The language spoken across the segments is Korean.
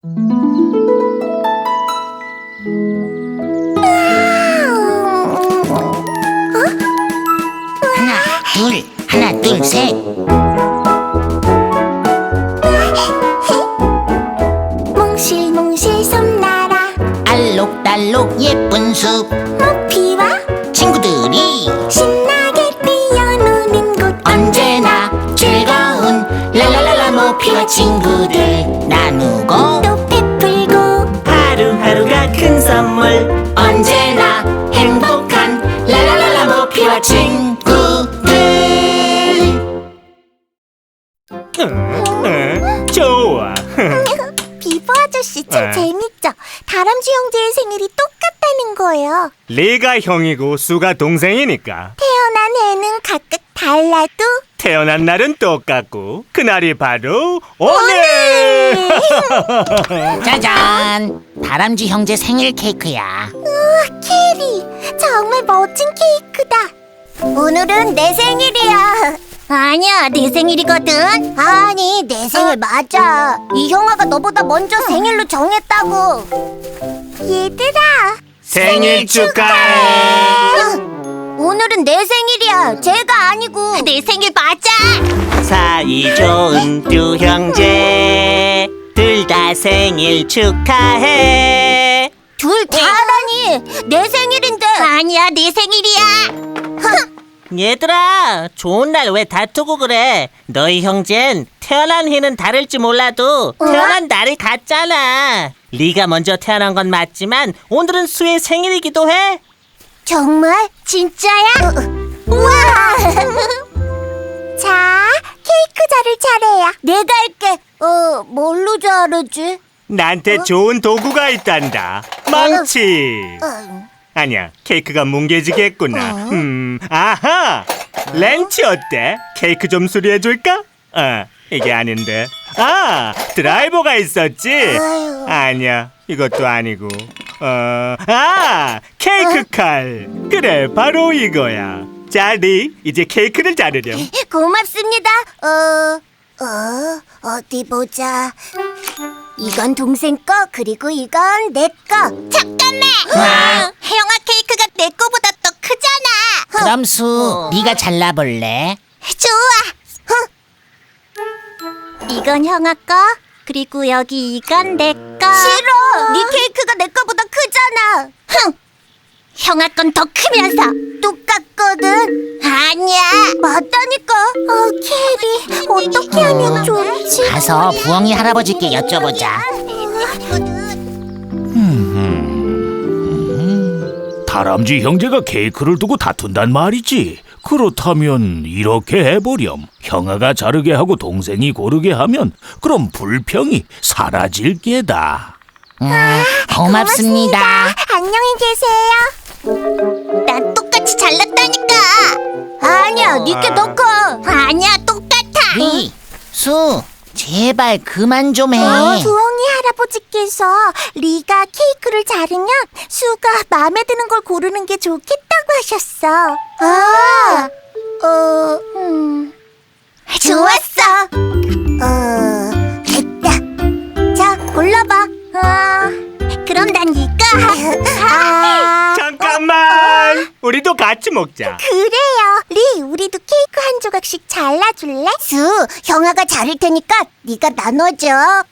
하나, 둘, 하나, 둘, 셋. 몽실몽실 알록달록 예쁜 숲. 모피와 친구들이 신나게 뛰어노는 곳 언제나 즐거운 랄랄랄라 모피와 친구들 와 친구들. 응, 좋아. 비버 아저씨 참 에. 재밌죠? 다람쥐 형제의 생일이 똑같다는 거예요. 리가 형이고 수가 동생이니까. 태어난 해는 각각 달라도 태어난 날은 똑같고 그날이 바로 오늘! 짜잔! 다람쥐 형제 생일 케이크야. 우와 캐리! 정말 멋진 케이크다 오늘은 내 생일이야. 아니야 내 생일이거든. 아니 내 생일 맞아. 이 형아가 너보다 먼저 생일로 정했다고. 얘들아 생일 축하해. 오늘은 내 생일이야. 제가 아니고. 내 생일 맞아. 사이 좋은 두 형제. 둘 다 생일 축하해. 둘 다라니. 내 생일인데. 아니야 내 생일이야 얘들아, 좋은 날 왜 다투고 그래? 너희 형제는 태어난 해는 다를지 몰라도 태어난 날이 같잖아. 리가 먼저 태어난 건 맞지만 오늘은 수의 생일이기도 해. 정말? 진짜야? 우와! 자, 케이크 자를 차례야. 내가 할게. 어, 뭘로 자르지? 나한테 좋은 도구가 있단다 망치 어, 아니야 케이크가 뭉개지겠구나 음 아하 렌치 어때? 케이크 좀 수리해줄까? 아 이게 아닌데 아 드라이버가 있었지? 아유. 아니야 이것도 아니고 어 아 케이크 칼 그래 바로 이거야 자리 이제 케이크를 자르렴 고맙습니다. 어, 어, 어디 보자. 이건 동생 거, 그리고 이건 내 거. 잠깐만! 와. 혜영아 케이크가 내 거보다 더 크잖아. 그럼 수 네가 잘라볼래? 좋아. 이건 형아 거, 그리고 여기 이건 내 거. 싫어. 네 케이크가 내 거보다 크잖아. 흥. 형아 건 더 크면서 똑같거든. 아니야. 맞다니까. 어, 캐리. 어떻게 하면 좋지? 가서 부엉이 할아버지께 여쭤보자 다람쥐 형제가 케이크를 두고 다툰단 말이지. 그렇다면 이렇게 해보렴. 형아가 자르게 하고 동생이 고르게 하면 그럼 불평이 사라질 게다. 음, 고맙습니다 안녕히 계세요. 난 똑같이 잘랐다니까. 아니야, 니께 더 커. 아니야, 똑같아. 리, 수 제발 그만 좀 해 어, 부엉이 할아버지께서 리가 케이크를 자르면 수가 마음에 드는 걸 고르는 게 좋겠다고 하셨어. 아, 어, 음, 좋았어. 어, 우리도 같이 먹자 그래요. 리, 우리도 케이크 한 조각씩 잘라줄래? 수, 형아가 자를 테니까 네가 나눠줘.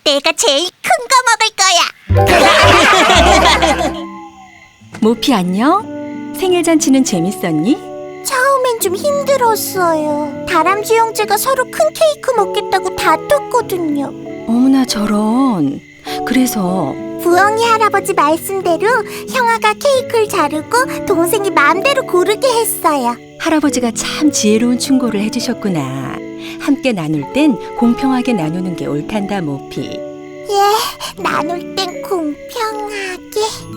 내가 제일 큰 거 먹을 거야. 모피 안녕? 생일 잔치는 재밌었니? 처음엔 좀 힘들었어요. 다람쥐 형제가 서로 큰 케이크 먹겠다고 다퉜거든요. 어머나 저런. 그래서 부엉이 할아버지 말씀대로 형아가 케이크를 자르고 동생이 마음대로 고르게 했어요. 할아버지가 참 지혜로운 충고를 해주셨구나. 함께 나눌 땐 공평하게 나누는 게 옳단다 모피. 예, 나눌 땐 공평하게.